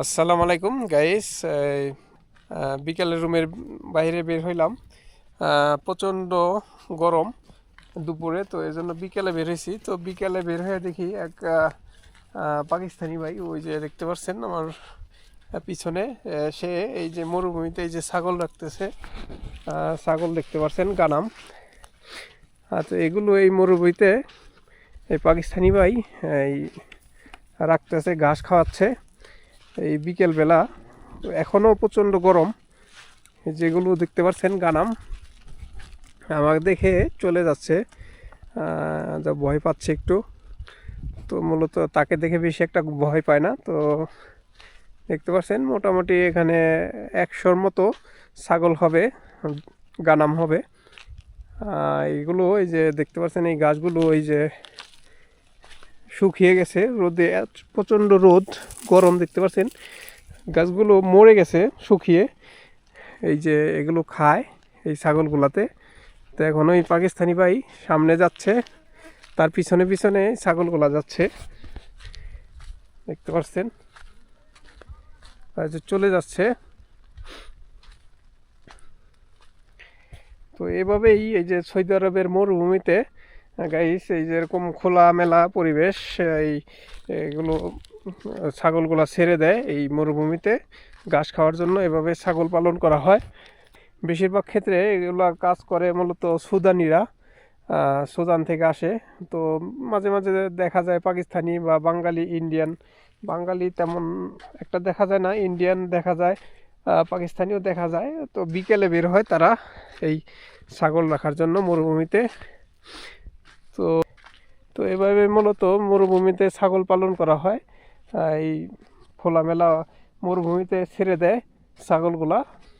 আসসালামু আলাইকুম গাইস বিকালে রুমের বাইরে বের হইলাম। প্রচণ্ড গরম দুপুরে, তো এই জন্য বিকেলে বের হয়েছি। তো বিকেলে বের হয়ে দেখি এক পাকিস্তানি ভাই, ওই যে দেখতে পাচ্ছেন আমার পিছনে সে এই যে মরুভূমিতে এই যে ছাগল রাখতেছে। ছাগল দেখতে পাচ্ছেন গানাম। তো এগুলো এই মরুভূমিতে এই পাকিস্তানি ভাই, এই, রাখতেছে, ঘাস খাওয়াচ্ছে। এই বিকেলবেলা। এখনও প্রচণ্ড গরম। যেগুলো দেখতে পাচ্ছেন গানাম, আমাকে দেখে চলে যাচ্ছে। যা ভয় পাচ্ছে একটু। তো মূলত তাকে দেখে বেশি একটা ভয় পায় না। তো দেখতে পাচ্ছেন, মোটামুটি এখানে একশোর মতো ছাগল হবে, গানাম হবে। এইগুলো, এই যে দেখতে পাচ্ছেন এই গাছগুলো, এই যে শুকিয়ে গেছে। রোদে প্রচণ্ড রোদ, গরম দেখতে পাচ্ছেন। গাছগুলো মরে গেছে শুকিয়ে। এই যে এগুলো খায় এই ছাগলগুলাতে। তো এখন ওই পাকিস্তানি ভাই সামনে যাচ্ছে। তার পিছনে পিছনে ছাগলগুলা যাচ্ছে। দেখতে পাচ্ছেন? যে চলে যাচ্ছে। তো এভাবেই এই যে সৌদি আরবের মরুভূমিতে গাইস এই যে এরকম খোলা মেলা পরিবেশ, এই এগুলো, ছাগলগুলা ছেড়ে দেয় এই মরুভূমিতে ঘাস খাওয়ার জন্য। এভাবে ছাগল পালন করা হয়। বেশিরভাগ ক্ষেত্রে এগুলো কাজ করে মূলত সুদানিরা সুদান থেকে আসে। তো মাঝে মাঝে দেখা যায় পাকিস্তানি বা বাঙালি ইন্ডিয়ান, বাঙালি তেমন একটা দেখা যায় না, ইন্ডিয়ান দেখা যায় পাকিস্তানিও দেখা যায়। তো বিকেলে বের হয় তারা এই ছাগল রাখার জন্য মরুভূমিতে। তো তো এভাবে মূলত মরুভূমিতে ছাগল পালন করা হয়। এই খোলামেলা মরুভূমিতে ছেড়ে দেয় ছাগলগুলা।